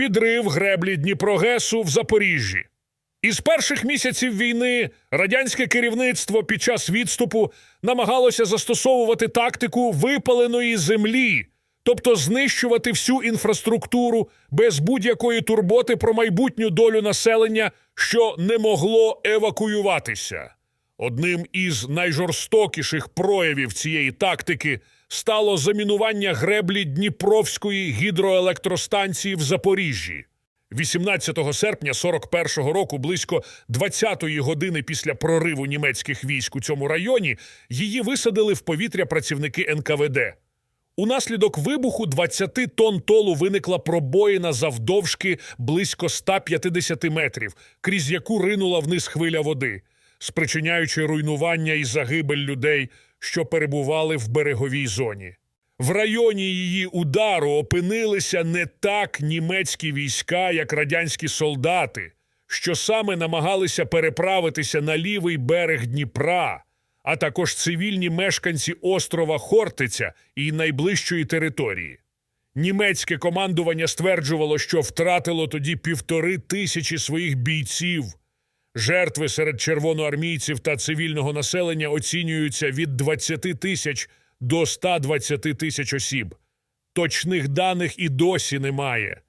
підрив греблі Дніпрогесу в Запоріжжі. Із перших місяців війни радянське керівництво під час відступу намагалося застосовувати тактику випаленої землі, тобто знищувати всю інфраструктуру без будь-якої турботи про майбутню долю населення, що не могло евакуюватися. Одним із найжорстокіших проявів цієї тактики стало замінування греблі Дніпровської гідроелектростанції в Запоріжжі. 18 серпня 41-го року, близько 20-ї години після прориву німецьких військ у цьому районі, її висадили в повітря працівники НКВД. Унаслідок вибуху 20 тонн толу виникла пробоїна завдовжки близько 150 метрів, крізь яку ринула вниз хвиля води, спричиняючи руйнування і загибель людей, що перебували в береговій зоні. В районі її удару опинилися не так німецькі війська, як радянські солдати, що саме намагалися переправитися на лівий берег Дніпра, а також цивільні мешканці острова Хортиця і найближчої території. Німецьке командування стверджувало, що втратило тоді півтори тисячі своїх бійців. Жертви серед червоноармійців та цивільного населення оцінюються від 20 тисяч до 120 тисяч осіб. Точних даних і досі немає.